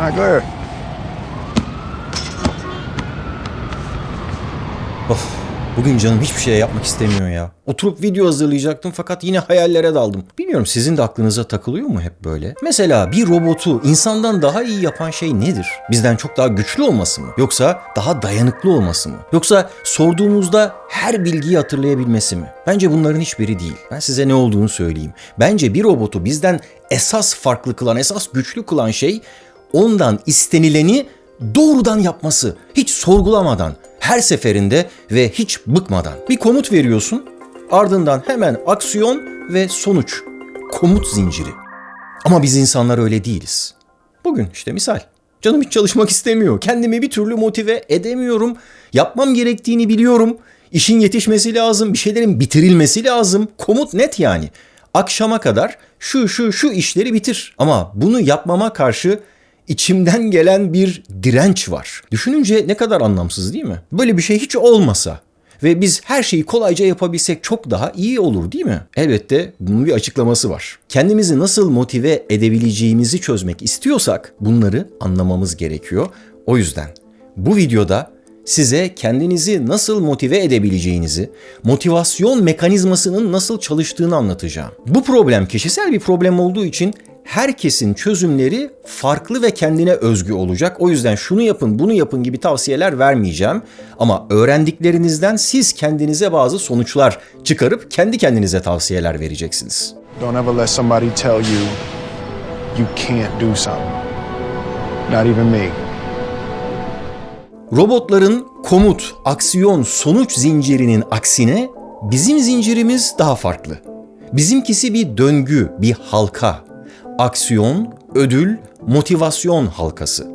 right, go. Of, bugün canım hiçbir şey yapmak istemiyor ya. Oturup video hazırlayacaktım fakat yine hayallere daldım. Bilmiyorum sizin de aklınıza takılıyor mu hep böyle? Mesela bir robotu insandan daha iyi yapan şey nedir? Bizden çok daha güçlü olması mı? Yoksa daha dayanıklı olması mı? Yoksa sorduğumuzda her bilgiyi hatırlayabilmesi mi? Bence bunların hiçbiri değil. Ben size ne olduğunu söyleyeyim. Bence bir robotu bizden esas farklı kılan, esas güçlü kılan şey ondan istenileni doğrudan yapması. Hiç sorgulamadan, her seferinde ve hiç bıkmadan. Bir komut veriyorsun, ardından hemen aksiyon ve sonuç. Komut zinciri. Ama biz insanlar öyle değiliz. Bugün işte misal. Canım hiç çalışmak istemiyor. Kendimi bir türlü motive edemiyorum. Yapmam gerektiğini biliyorum. İşin yetişmesi lazım, bir şeylerin bitirilmesi lazım. Komut net yani. Akşama kadar şu şu şu işleri bitir. Ama bunu yapmama karşı içimden gelen bir direnç var. Düşününce ne kadar anlamsız değil mi? Böyle bir şey hiç olmasa ve biz her şeyi kolayca yapabilsek çok daha iyi olur değil mi? Elbette bunun bir açıklaması var. Kendimizi nasıl motive edebileceğimizi çözmek istiyorsak bunları anlamamız gerekiyor. O yüzden bu videoda size kendinizi nasıl motive edebileceğinizi, motivasyon mekanizmasının nasıl çalıştığını anlatacağım. Bu problem kişisel bir problem olduğu için herkesin çözümleri farklı ve kendine özgü olacak. O yüzden şunu yapın, bunu yapın gibi tavsiyeler vermeyeceğim. Ama öğrendiklerinizden siz kendinize bazı sonuçlar çıkarıp kendi kendinize tavsiyeler vereceksiniz. Don't ever let somebody tell you you can't do something. Not even me. Robotların komut, aksiyon, sonuç zincirinin aksine bizim zincirimiz daha farklı. Bizimkisi bir döngü, bir halka. Aksiyon, ödül, motivasyon halkası.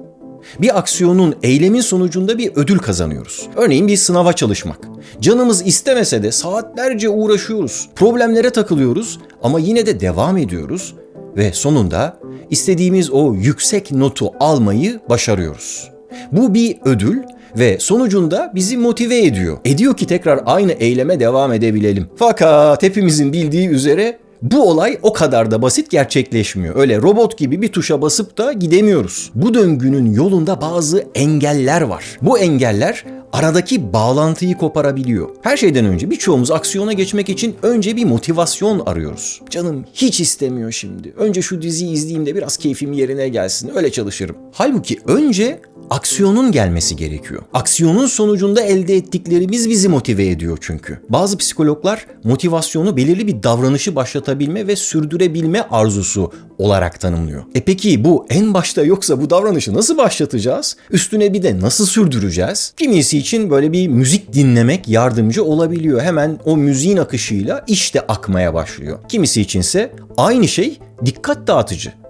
Bir aksiyonun, eylemin sonucunda bir ödül kazanıyoruz. Örneğin bir sınava çalışmak. Canımız istemese de saatlerce uğraşıyoruz. Problemlere takılıyoruz ama yine de devam ediyoruz ve sonunda istediğimiz o yüksek notu almayı başarıyoruz. Bu bir ödül ve sonucunda bizi motive ediyor. Ediyor ki tekrar aynı eyleme devam edebilelim. Fakat hepimizin bildiği üzere bu olay o kadar da basit gerçekleşmiyor. Öyle robot gibi bir tuşa basıp da gidemiyoruz. Bu döngünün yolunda bazı engeller var. Bu engeller aradaki bağlantıyı koparabiliyor. Her şeyden önce birçoğumuz aksiyona geçmek için önce bir motivasyon arıyoruz. Canım hiç istemiyor şimdi. Önce şu diziyi izleyeyim de biraz keyfim yerine gelsin. Öyle çalışırım. Halbuki önce aksiyonun gelmesi gerekiyor. Aksiyonun sonucunda elde ettiklerimiz bizi motive ediyor çünkü. Bazı psikologlar motivasyonu belirli bir davranışı başlatabilme ve sürdürebilme arzusu olarak tanımlıyor. E peki bu en başta yoksa bu davranışı nasıl başlatacağız? Üstüne bir de nasıl sürdüreceğiz? Kimisi için böyle bir müzik dinlemek yardımcı olabiliyor. Hemen o müziğin akışıyla iş de akmaya başlıyor. Kimisi içinse aynı şey dikkat dağıtıcı.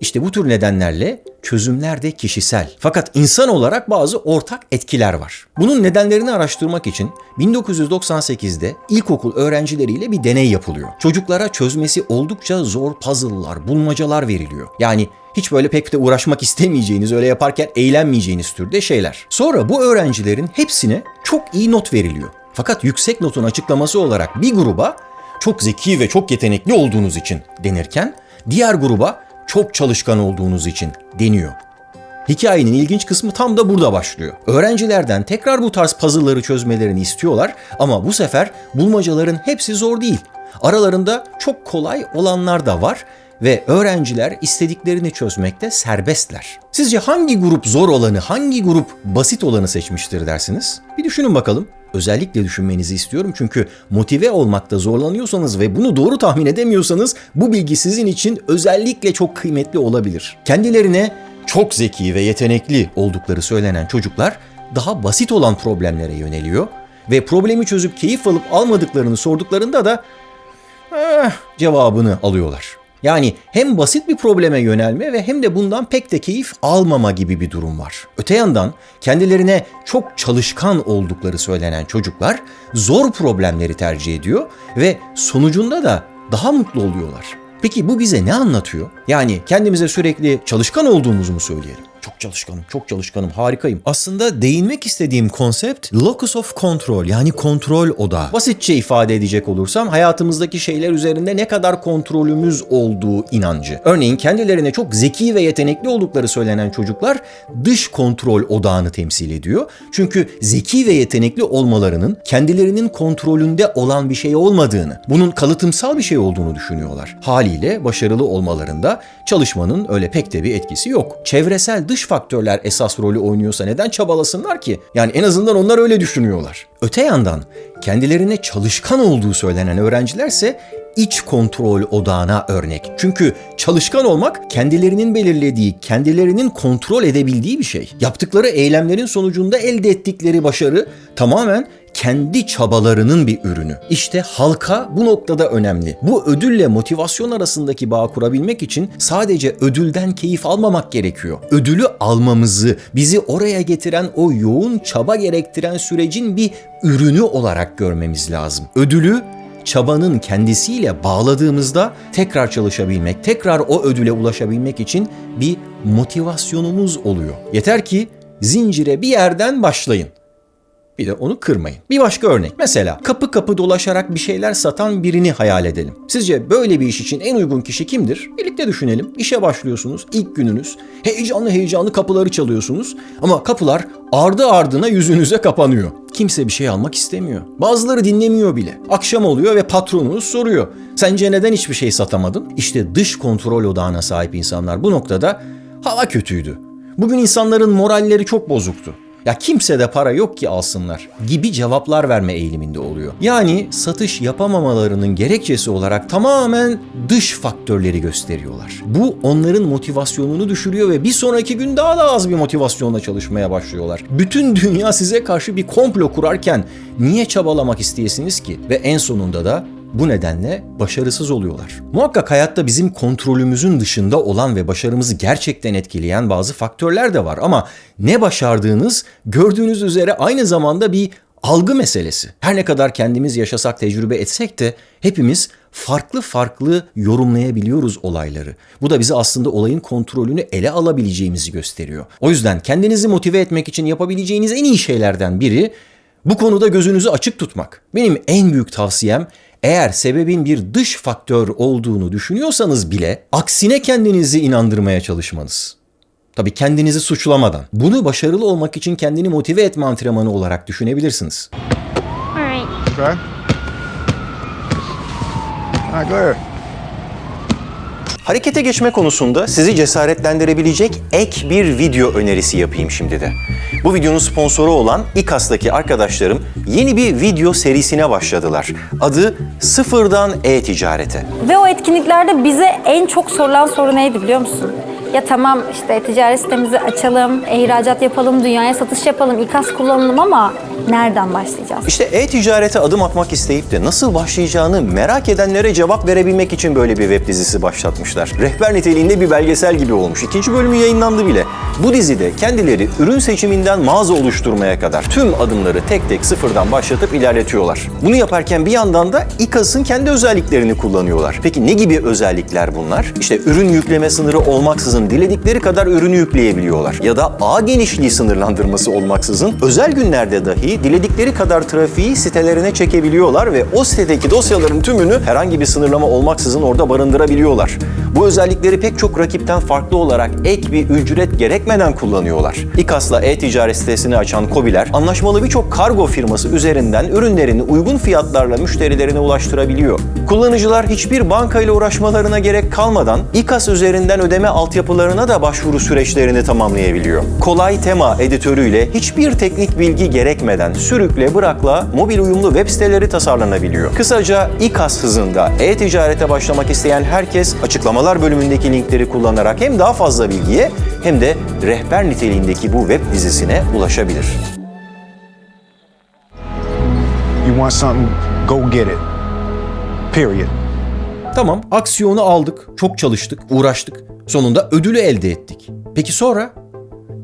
İşte bu tür nedenlerle çözümler de kişisel. Fakat insan olarak bazı ortak etkiler var. Bunun nedenlerini araştırmak için 1998'de ilkokul öğrencileriyle bir deney yapılıyor. Çocuklara çözmesi oldukça zor puzzle'lar, bulmacalar veriliyor. Yani hiç böyle pek de uğraşmak istemeyeceğiniz, öyle yaparken eğlenmeyeceğiniz türde şeyler. Sonra bu öğrencilerin hepsine çok iyi not veriliyor. Fakat yüksek notun açıklaması olarak bir gruba çok zeki ve çok yetenekli olduğunuz için denirken diğer gruba çok çalışkan olduğunuz için deniyor. Hikayenin ilginç kısmı tam da burada başlıyor. Öğrencilerden tekrar bu tarz puzzle'ları çözmelerini istiyorlar ama bu sefer bulmacaların hepsi zor değil. Aralarında çok kolay olanlar da var ve öğrenciler istediklerini çözmekte serbestler. Sizce hangi grup zor olanı, hangi grup basit olanı seçmiştir dersiniz? Bir düşünün bakalım. Özellikle düşünmenizi istiyorum çünkü motive olmakta zorlanıyorsanız ve bunu doğru tahmin edemiyorsanız bu bilgi sizin için özellikle çok kıymetli olabilir. Kendilerine çok zeki ve yetenekli oldukları söylenen çocuklar daha basit olan problemlere yöneliyor ve problemi çözüp keyif alıp almadıklarını sorduklarında da "Eh" cevabını alıyorlar. Yani hem basit bir probleme yönelme ve hem de bundan pek de keyif almama gibi bir durum var. Öte yandan kendilerine çok çalışkan oldukları söylenen çocuklar zor problemleri tercih ediyor ve sonucunda da daha mutlu oluyorlar. Peki bu bize ne anlatıyor? Yani kendimize sürekli çalışkan olduğumuzu mu söyleyelim? Çok çalışkanım, çok çalışkanım, harikayım. Aslında değinmek istediğim konsept locus of control yani kontrol odağı. Basitçe ifade edecek olursam hayatımızdaki şeyler üzerinde ne kadar kontrolümüz olduğu inancı. Örneğin kendilerine çok zeki ve yetenekli oldukları söylenen çocuklar dış kontrol odağını temsil ediyor. Çünkü zeki ve yetenekli olmalarının kendilerinin kontrolünde olan bir şey olmadığını, bunun kalıtımsal bir şey olduğunu düşünüyorlar. Haliyle başarılı olmalarında çalışmanın öyle pek de bir etkisi yok. Çevresel dış faktörler esas rolü oynuyorsa neden çabalasınlar ki? Yani en azından onlar öyle düşünüyorlar. Öte yandan kendilerine çalışkan olduğu söylenen öğrencilerse iç kontrol odağına örnek. Çünkü çalışkan olmak kendilerinin belirlediği, kendilerinin kontrol edebildiği bir şey. Yaptıkları eylemlerin sonucunda elde ettikleri başarı tamamen kendi çabalarının bir ürünü. İşte halka bu noktada önemli. Bu ödülle motivasyon arasındaki bağ kurabilmek için sadece ödülden keyif almamak gerekiyor. Ödülü almamızı, bizi oraya getiren o yoğun çaba gerektiren sürecin bir ürünü olarak görmemiz lazım. Ödülü çabanın kendisiyle bağladığımızda tekrar çalışabilmek, tekrar o ödüle ulaşabilmek için bir motivasyonumuz oluyor. Yeter ki zincire bir yerden başlayın. Bir de onu kırmayın. Bir başka örnek. Mesela kapı kapı dolaşarak bir şeyler satan birini hayal edelim. Sizce böyle bir iş için en uygun kişi kimdir? Birlikte düşünelim. İşe başlıyorsunuz. ilk gününüz. Heyecanlı heyecanlı kapıları çalıyorsunuz. Ama kapılar ardı ardına yüzünüze kapanıyor. Kimse bir şey almak istemiyor. Bazıları dinlemiyor bile. Akşam oluyor ve patronunuz soruyor. Sence neden hiçbir şey satamadın? İşte dış kontrol odağına sahip insanlar bu noktada hava kötüydü. Bugün insanların moralleri çok bozuktu. Ya kimse de para yok ki alsınlar gibi cevaplar verme eğiliminde oluyor. Yani satış yapamamalarının gerekçesi olarak tamamen dış faktörleri gösteriyorlar. Bu onların motivasyonunu düşürüyor ve bir sonraki gün daha da az bir motivasyonla çalışmaya başlıyorlar. Bütün dünya size karşı bir komplo kurarken niye çabalamak isteyesiniz ki? Ve en sonunda da bu nedenle başarısız oluyorlar. Muhakkak hayatta bizim kontrolümüzün dışında olan ve başarımızı gerçekten etkileyen bazı faktörler de var ama ne başardığınız gördüğünüz üzere aynı zamanda bir algı meselesi. Her ne kadar kendimiz yaşasak, tecrübe etsek de hepimiz farklı farklı yorumlayabiliyoruz olayları. Bu da bize aslında olayın kontrolünü ele alabileceğimizi gösteriyor. O yüzden kendinizi motive etmek için yapabileceğiniz en iyi şeylerden biri bu konuda gözünüzü açık tutmak. Benim en büyük tavsiyem eğer sebebin bir dış faktör olduğunu düşünüyorsanız bile aksine kendinizi inandırmaya çalışmanız. Tabii kendinizi suçlamadan. Bunu başarılı olmak için kendini motive etme antrenmanı olarak düşünebilirsiniz. All right. Okay. All right, go ahead. Harekete geçme konusunda sizi cesaretlendirebilecek ek bir video önerisi yapayım şimdi de. Bu videonun sponsoru olan İKAS'taki arkadaşlarım yeni bir video serisine başladılar. Adı Sıfırdan E-Ticarete. Ve o etkinliklerde bize en çok sorulan soru neydi biliyor musun? Ya tamam işte ticaret sitemizi açalım, ihracat yapalım, dünyaya satış yapalım, İKAS kullanalım ama nereden başlayacağız? İşte e-ticarete adım atmak isteyip de nasıl başlayacağını merak edenlere cevap verebilmek için böyle bir web dizisi başlatmışlar. Rehber niteliğinde bir belgesel gibi olmuş. İkinci bölümü yayınlandı bile. Bu dizide kendileri ürün seçiminden mağaza oluşturmaya kadar tüm adımları tek tek sıfırdan başlatıp ilerletiyorlar. Bunu yaparken bir yandan da İKAS'ın kendi özelliklerini kullanıyorlar. Peki ne gibi özellikler bunlar? İşte ürün yükleme sınırı olmaksızın diledikleri kadar ürünü yükleyebiliyorlar. Ya da ağ genişliği sınırlandırması olmaksızın özel günlerde dahi diledikleri kadar trafiği sitelerine çekebiliyorlar ve o sitedeki dosyaların tümünü herhangi bir sınırlama olmaksızın orada barındırabiliyorlar. Bu özellikleri pek çok rakipten farklı olarak ek bir ücret gerekmeden kullanıyorlar. İKAS'la e-ticaret sitesini açan KOBİ'ler anlaşmalı birçok kargo firması üzerinden ürünlerini uygun fiyatlarla müşterilerine ulaştırabiliyor. Kullanıcılar hiçbir bankayla uğraşmalarına gerek kalmadan İKAS üzerinden ödeme altyapılarına da başvuru süreçlerini tamamlayabiliyor. Kolay Tema editörüyle hiçbir teknik bilgi gerekmeden sürükle bırakla mobil uyumlu web siteleri tasarlanabiliyor. Kısaca İKAS hızında e-ticarete başlamak isteyen herkes açıklamalar bölümündeki linkleri kullanarak hem daha fazla bilgiye hem de rehber niteliğindeki bu web dizisine ulaşabilir. You want something, go get it. Period. Tamam, aksiyonu aldık, çok çalıştık, uğraştık. Sonunda ödülü elde ettik. Peki sonra?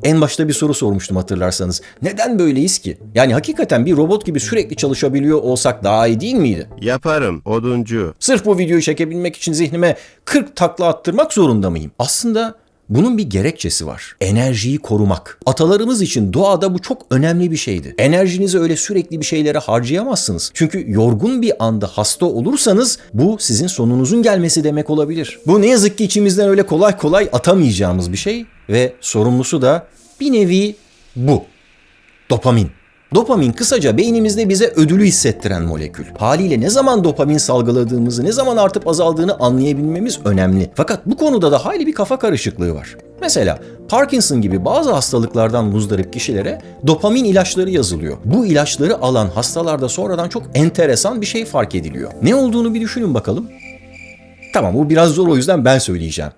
En başta bir soru sormuştum hatırlarsanız. Neden böyleyiz ki? Yani hakikaten bir robot gibi sürekli çalışabiliyor olsak daha iyi değil miydi? Yaparım, oduncu. Sırf bu videoyu çekebilmek için zihnime 40 takla attırmak zorunda mıyım? Aslında Bunun bir gerekçesi var. Enerjiyi korumak. Atalarımız için doğada bu çok önemli bir şeydi. Enerjinizi öyle sürekli bir şeylere harcayamazsınız. Çünkü yorgun bir anda hasta olursanız bu sizin sonunuzun gelmesi demek olabilir. Bu ne yazık ki içimizden öyle kolay kolay atamayacağımız bir şey ve sorumlusu da bir nevi bu. Dopamin. Dopamin kısaca beynimizde bize ödülü hissettiren molekül. Haliyle ne zaman dopamin salgıladığımızı, ne zaman artıp azaldığını anlayabilmemiz önemli. Fakat bu konuda da hayli bir kafa karışıklığı var. Mesela Parkinson gibi bazı hastalıklardan muzdarip kişilere dopamin ilaçları yazılıyor. Bu ilaçları alan hastalarda sonradan çok enteresan bir şey fark ediliyor. Ne olduğunu bir düşünün bakalım. Tamam bu biraz zor o yüzden ben söyleyeceğim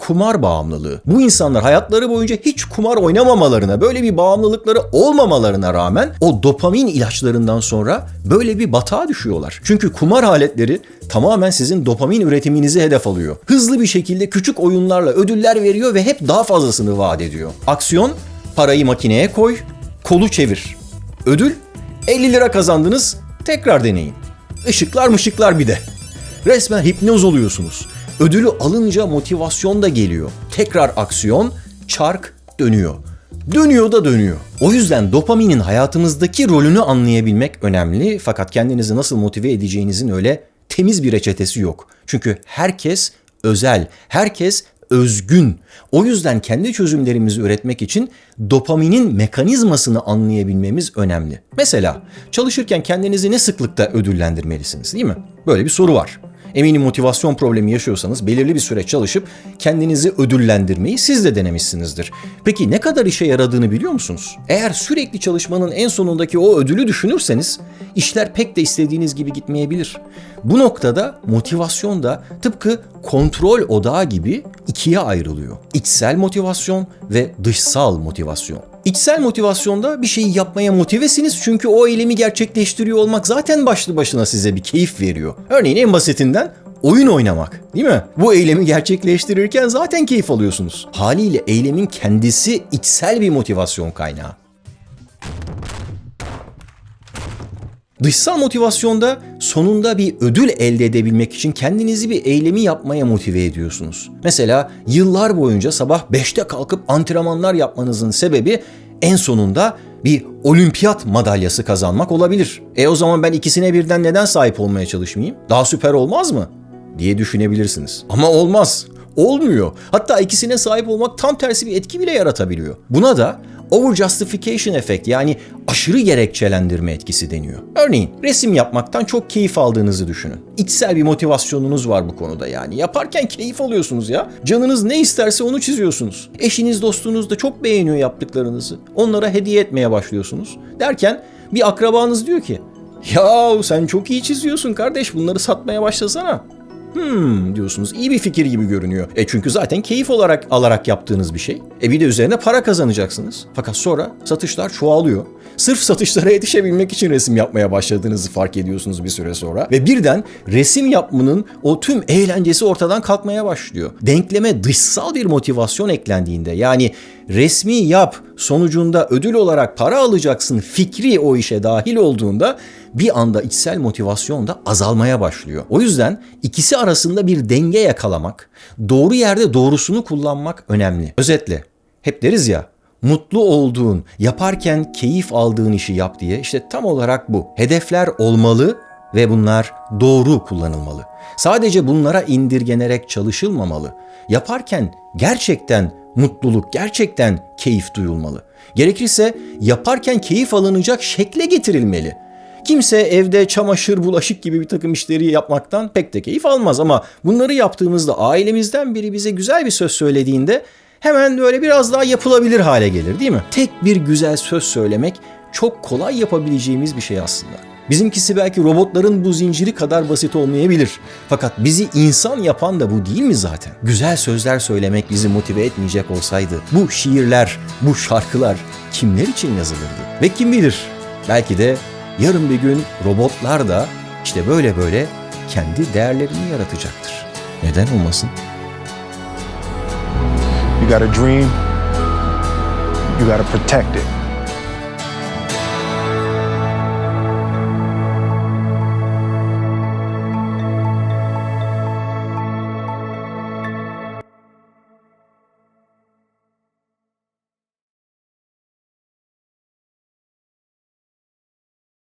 kumar bağımlılığı. Bu insanlar hayatları boyunca hiç kumar oynamamalarına, böyle bir bağımlılıkları olmamalarına rağmen o dopamin ilaçlarından sonra böyle bir batağa düşüyorlar. Çünkü kumar aletleri tamamen sizin dopamin üretiminizi hedef alıyor. Hızlı bir şekilde küçük oyunlarla ödüller veriyor ve hep daha fazlasını vaat ediyor. Aksiyon, parayı makineye koy, kolu çevir. Ödül, 50 lira kazandınız, tekrar deneyin. Işıklar mışıklar bir de. Resmen hipnoz oluyorsunuz. Ödülü alınca motivasyon da geliyor. Tekrar aksiyon, çark dönüyor. Dönüyor da dönüyor. O yüzden dopaminin hayatımızdaki rolünü anlayabilmek önemli fakat kendinizi nasıl motive edeceğinizin öyle temiz bir reçetesi yok. Çünkü herkes özel, herkes özgün. O yüzden kendi çözümlerimizi üretmek için dopaminin mekanizmasını anlayabilmemiz önemli. Mesela çalışırken kendinizi ne sıklıkta ödüllendirmelisiniz değil mi? Böyle bir soru var. Eminim motivasyon problemi yaşıyorsanız belirli bir süre çalışıp kendinizi ödüllendirmeyi siz de denemişsinizdir. Peki ne kadar işe yaradığını biliyor musunuz? Eğer sürekli çalışmanın en sonundaki o ödülü düşünürseniz işler pek de istediğiniz gibi gitmeyebilir. Bu noktada motivasyon da tıpkı kontrol odağı gibi ikiye ayrılıyor. İçsel motivasyon ve dışsal motivasyon. İçsel motivasyonda bir şeyi yapmaya motivesiniz çünkü o eylemi gerçekleştiriyor olmak zaten başlı başına size bir keyif veriyor. Örneğin en basitinden oyun oynamak değil mi? Bu eylemi gerçekleştirirken zaten keyif alıyorsunuz. Haliyle eylemin kendisi içsel bir motivasyon kaynağı. Dışsal motivasyonda sonunda bir ödül elde edebilmek için kendinizi bir eylemi yapmaya motive ediyorsunuz. Mesela yıllar boyunca sabah 5'te kalkıp antrenmanlar yapmanızın sebebi en sonunda bir olimpiyat madalyası kazanmak olabilir. E o zaman ben ikisine birden neden sahip olmaya çalışmayayım? Daha süper olmaz mı? diye düşünebilirsiniz. Ama olmaz. Olmuyor. Hatta ikisine sahip olmak tam tersi bir etki bile yaratabiliyor. Buna da over justification efekt yani aşırı gerekçelendirme etkisi deniyor. Örneğin resim yapmaktan çok keyif aldığınızı düşünün. İçsel bir motivasyonunuz var bu konuda yani. Yaparken keyif alıyorsunuz ya. Canınız ne isterse onu çiziyorsunuz. Eşiniz dostunuz da çok beğeniyor yaptıklarınızı. Onlara hediye etmeye başlıyorsunuz. Derken bir akrabanız diyor ki ya sen çok iyi çiziyorsun kardeş bunları satmaya başlasana. Hmm diyorsunuz iyi bir fikir gibi görünüyor. E çünkü zaten keyif olarak alarak yaptığınız bir şey. E bir de üzerine para kazanacaksınız. Fakat sonra satışlar çoğalıyor. Sırf satışlara yetişebilmek için resim yapmaya başladığınızı fark ediyorsunuz bir süre sonra. Ve birden resim yapmanın o tüm eğlencesi ortadan kalkmaya başlıyor. Denkleme dışsal bir motivasyon eklendiğinde yani resmi yap sonucunda ödül olarak para alacaksın fikri o işe dahil olduğunda bir anda içsel motivasyon da azalmaya başlıyor. O yüzden ikisi arasında bir denge yakalamak, doğru yerde doğrusunu kullanmak önemli. Özetle hep deriz ya mutlu olduğun, yaparken keyif aldığın işi yap diye işte tam olarak bu. Hedefler olmalı ve bunlar doğru kullanılmalı. Sadece bunlara indirgenerek çalışılmamalı. Yaparken gerçekten mutluluk, gerçekten keyif duyulmalı. Gerekirse yaparken keyif alınacak şekle getirilmeli. Kimse evde çamaşır, bulaşık gibi bir takım işleri yapmaktan pek de keyif almaz ama bunları yaptığımızda ailemizden biri bize güzel bir söz söylediğinde hemen böyle biraz daha yapılabilir hale gelir değil mi? Tek bir güzel söz söylemek çok kolay yapabileceğimiz bir şey aslında. Bizimkisi belki robotların bu zinciri kadar basit olmayabilir. Fakat bizi insan yapan da bu değil mi zaten? Güzel sözler söylemek bizi motive etmeyecek olsaydı bu şiirler, bu şarkılar kimler için yazılırdı? Ve kim bilir belki de yarın bir gün robotlar da işte böyle böyle kendi değerlerini yaratacaktır. Neden olmasın? You got a dream, you got to protect it.